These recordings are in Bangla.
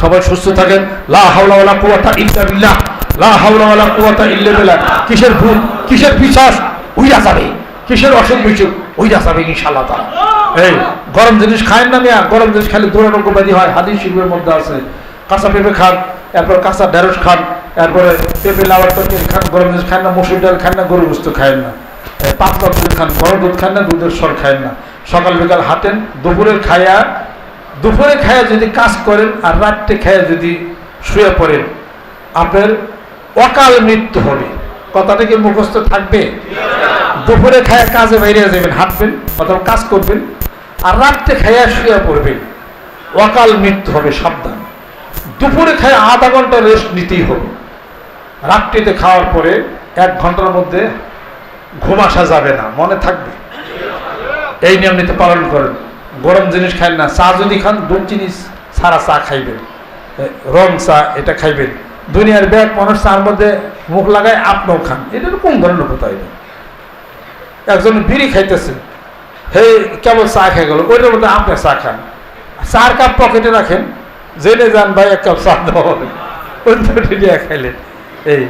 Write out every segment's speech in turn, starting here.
সবাই সুস্থ থাকেন। লা হাওলা ইল্লা বিল্লাহ। লা হাওলা ইল্লা কিসের ভূত কিসের বিশ্বাস? উইরা যাবে। কিসের অসুখ বিসুখ? উইরা যাবে ইনশাআল্লাহ তাআলা। এই, গরম জিনিস খায়েন না মিয়া? গরম জিনিস খালি দুরারোগ্য ব্যাধি হয়। হাদিস শিল্পের মধ্যে আছে। কাঁচা পেঁপে খান, এরপর কাঁচা ঢেঁড়স খান, এরপরে পেঁপে, লাউয়ার তরকারি খান, গরম জিনিস খান না, মসুর ডাল খান না, গরুর বুঝতে খায়েন না। পাতলা দুধ খান, গরম দুধ খান না, দুধের সর খায়েন না। সকাল বিকাল হাঁটেন দুপুরের খায়া দুপুরে খায়া যদি কাজ করেন আর রাত্রে খায়া যদি শুয়ে পড়েন, আপনার অকাল মৃত্যু হবে। কথাটা কি মুখস্থ থাকবে? দুপুরে খায়া কাজে বাইরে যাবেন, হাঁটবেন, অথবা কাজ করবেন, আর রাত্রে খায়া শুয়ে পড়বেন, অকাল মৃত্যু হবে, সাবধান। দুপুরে খায় আধা ঘণ্টা রেস্ট নিতেই হবে। রাত্রিতে খাওয়ার পরে এক ঘণ্টার মধ্যে ঘুম আসা যাবে না, মনে থাকবে। এই নিয়ম নীতি পালন করেন। গরম জিনিস খান না। চা যদি খান দুধ জিনিস সারা চা খাইবেন। রং চা, এটা খাইবেন। দুনিয়ার ব্যাগ মানুষ চার মধ্যে মুখ লাগায় আপনিও খান। এটা কোন ধরনের কথা এটা? একজন বিড়ি খাইতেছে, হে কেবল চা খেয়ে গেল? ওইটার মধ্যে আপনি চা খান। চার কাপ পকেটে রাখেন, জেনে যান ভাই, এক কাপ চা দেওয়া নিয়ে খাইলেন। এই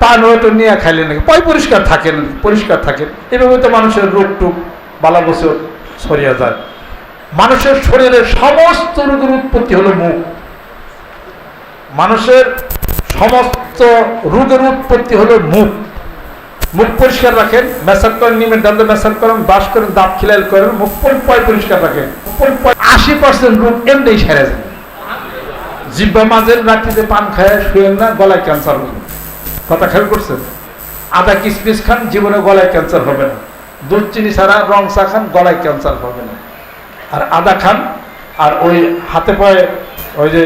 পান হয়তো নিয়ে খাইলেন নাকি? পয় পরিষ্কার থাকেন পরিষ্কার থাকেন। এভাবে তো মানুষের রোগ টুক বালা বছর ছড়িয়ে যায়। মানুষের শরীরের সমস্ত রোগের উৎপত্তি হলো মুখ। মানুষের সমস্ত রোগের উৎপত্তি হলো মুখ। মুখ পরিষ্কার রাখেন মেসাজ করেন, নিমের দাঁতে মেসাজ করেন বাস করেন, দাঁত খিলাইল করেন, মুখ পরি- পয় পরিষ্কার রাখেন। আশি পার্সেন্ট রোগ এমনি সেরে যায়। জিব্বা মাঝের রাত্রিতে পান খায়, শুয়েন না, গলায় ক্যান্সার হবে। কথা খেয়াল করছেন? আদা কিসমিস খান, জীবনে গলায় ক্যান্সার হবে না। দুধ চিনি ছাড়া রং চা খান, গলায় ক্যান্সার হবে না। আর আদা খান, আর ওই হাতে পায়ে ওই যে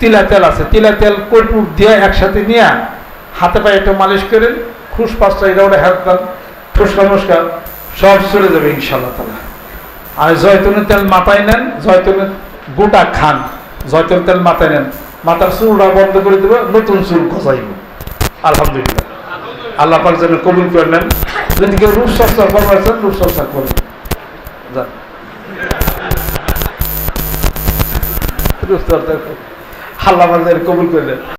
তিলা তেল আছে তিলা তেল কটুক দিয়ে একসাথে নিয়ে হাতে পায়ে একটু মালিশ করেন খুশ পাঁচটা এটা ওটা হাত দেন। ফুসকা মুসকা সব চলে যাবে ইনশাল্লাহ তালা আর জয়তুনের তেল মাথায় নেন, জয়তুনের গোটা খান, জয়তুনের তেল মাথায় নেন। মাথার চুলটা বন্ধ করে দেবে, নতুন চুল গজাইব। আলহামদুলিল্লাহ। আল্লাহ পাক যেন কবুল করে নেন। যদি কেউ রূপচর্চা করবার চান, রূপচর্চা করুন। যান। পাক যেন কবুল করে